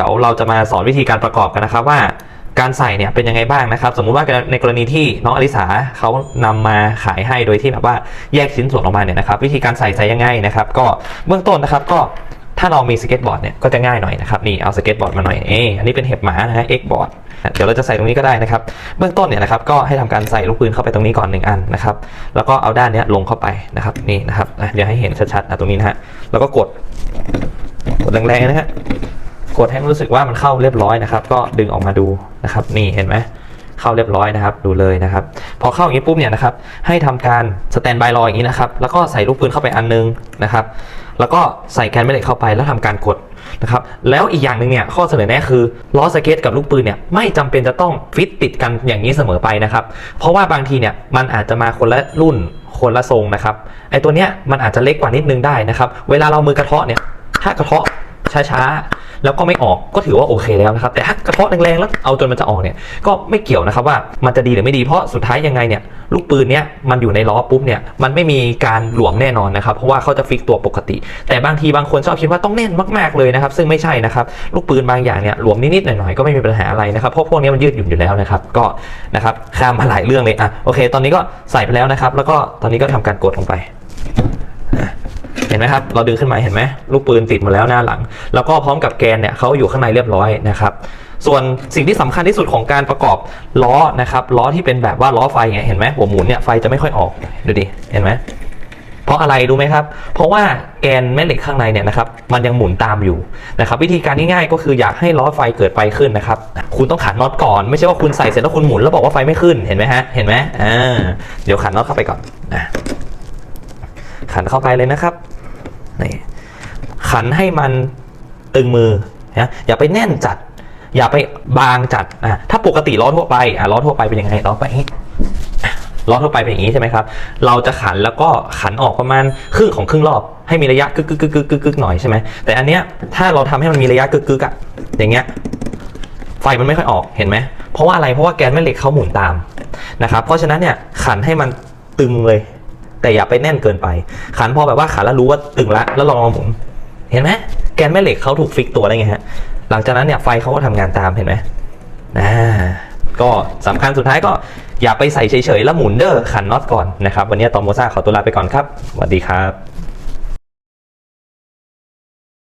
เดี๋ยวเราจะมาสอนวิธีการประกอบกันนะครับว่าการใส่เนี่ยเป็นยังไงบ้างนะครับ สมมุติว่าในกรณีที่น้องอลิสาเขานำมาขายให้โดยที่แบบว่าแยกชิ้นส่วนออกมาเนี่ยนะครับ วิธีการใส่ใส่ยังไงนะครับ ก็เบื้องต้นนะครับก็ถ้าเรามีสเก็ตบอร์ดเนี่ยก็จะง่ายหน่อยนะครับนี่เอาสเก็ตบอร์ดมาหน่อยเอออันนี้เป็นเห็บหมานะฮะ X บอร์ดเดี๋ยวเราจะใส่ตรงนี้ก็ได้นะครับ เบื้องต้นเนี่ยนะครับก็ให้ทำการใส่ลูกปืนเข้าไปตรงนี้ก่อนหนึ่งอันนะครับ แล้วก็เอาด้านเนี้ยลงเข้าไปนะครับนี่นะครับเดี๋ยวให้เห็นชัดๆอะตรงนี้นะฮะแล้วก็กดกดแรงๆนะฮะ กดให้รู้สึกว่ามันเข้าเรียบร้อยนะครับ ก็ดึงออกมาดูนะครับ นี่เห็นไหมเข้าเรียบร้อยนะครับ ดูเลยนะครับ พอเข้าอย่างนี้ปุ๊บเนี่ยนะครับ ให้ทำการสแตนบายรออย่างนี้นะครับ แล้วก็ใส่ลูกปืนเข้าไปอันนึงนะครับ แล้วก็ใส่แกนแม่เหล็กเข้าไปแล้วทำการกดนะครับ แล้วอีกอย่างหนึ่งเนี่ยข้อเสนอแนะคือล้อสเก็ตกับลูกปืนเนี่ยไม่จำเป็นจะต้องฟิตติดกันอย่างนี้เสมอไปนะครับ เพราะว่าบางทีเนี่ยมันอาจจะมาคนละรุ่นคนละทรงนะครับ ไอตัวเนี้ยมันอาจจะเล็กกว่านิดนึงได้นะครับ เวลาเรามือกระเทาะเนี่ย ถ้ากระเทาะช้าๆ แล้วก็ไม่ออกก็ถือว่าโอเคแล้วนะครับแต่ถ้ากระเทาะแรงๆแล้วเอาจนมันจะออกเนี่ยก็ไม่เกี่ยวนะครับว่ามันจะดีหรือไม่ดีเพราะสุดท้ายยังไงเนี่ยลูกปืนเนี่ยมันอยู่ในล้อปุ๊บเนี่ยมันไม่มีการหลวมแน่นอนนะครับเพราะว่าเขาจะฟิกตัวปกติ แต่บางทีบางคนชอบคิดว่าต้องแน่นมากๆเลยนะครับซึ่งไม่ใช่นะครับลูกปืนบางอย่างเนี่ยหลวมนิดๆหน่อยๆก็ไม่มีปัญหาอะไรนะครับเพราะพวกนี้มันยืดหยุ่นอยู่แล้วนะครับก็นะครับข้ามมาหลายเรื่องเลยอะโอเค ตอนนี้ก็ใส่ไปแล้วนะครับ แล้วก็ตอนนี้ก็ทำการกดลงไป เห็นไหมครับ เราดึงขึ้นมาเห็นไหมลูกปืนติดหมดแล้วหน้าหลัง แล้วก็พร้อมกับแกนเนี่ยเขาอยู่ข้างในเรียบร้อยนะครับส่วนสิ่งที่สำคัญที่สุดของการประกอบล้อนะครับล้อที่เป็นแบบว่าล้อไฟเนี่ยเห็นไหมหัวหมุนเนี่ยไฟจะไม่ค่อยออกดูดิเห็นไหมเพราะอะไรรู้ไหมครับ เพราะว่าแกนแม่เหล็กข้างในเนี่ยนะครับมันยังหมุนตามอยู่นะครับวิธีการง่ายๆก็คืออยากให้ล้อไฟเกิดไฟขึ้นนะครับคุณต้องขันน็อตก่อนไม่ใช่ว่าคุณใส่เสร็จแล้วคุณหมุนแล้วบอกว่าไฟไม่ขึ้นเห็นไหมฮะเห็นไหมอ่าเดี๋ยวขันน็อตเข้าไปก่อนนะขันเข้าไปเลยนะครับ นี่ขันให้มันตึงมือนะอย่าไปแน่นจัด อย่าไปบางจัดอะถ้าปกติล้อทั่วไปอะล้อทั่วไปเป็นยังไงล้อไปล้อทั่วไปเป็นอย่างนี้ใช่ไหมครับ เราจะขันแล้วก็ขันออกประมาณครึ่งของครึ่งรอบให้มีระยะกึกกึกกึกกึกกึกกึกหน่อยใช่ไหมแต่อันเนี้ยถ้าเราทำให้มันมีระยะกึกกึกอะอย่างเงี้ยไฟมันไม่ค่อยออกเห็นไหมเพราะว่าอะไรเพราะว่าแกนแม่เหล็กเขาหมุนตามนะครับเพราะฉะนั้นเนี่ยขันให้มันตึงเลย แต่อย่าไปแน่นเกินไป ขันพอแบบว่าขันแล้วรู้ว่าตึงแล้วแล้วลองลองหมุนเห็นไหมแกนแม่เหล็กเขาถูกฟิกตัวได้ไงฮะหลังจากนั้นเนี่ยไฟเขาก็ทำงานตามเห็นไหมนะก็สำคัญสุดท้ายก็อย่าไปใส่เฉยๆแล้วหมุนเด้อขันน็อตก่อนนะครับ วันนี้ตอมโมซ่าขอตัวลาไปก่อนครับสวัสดีครับ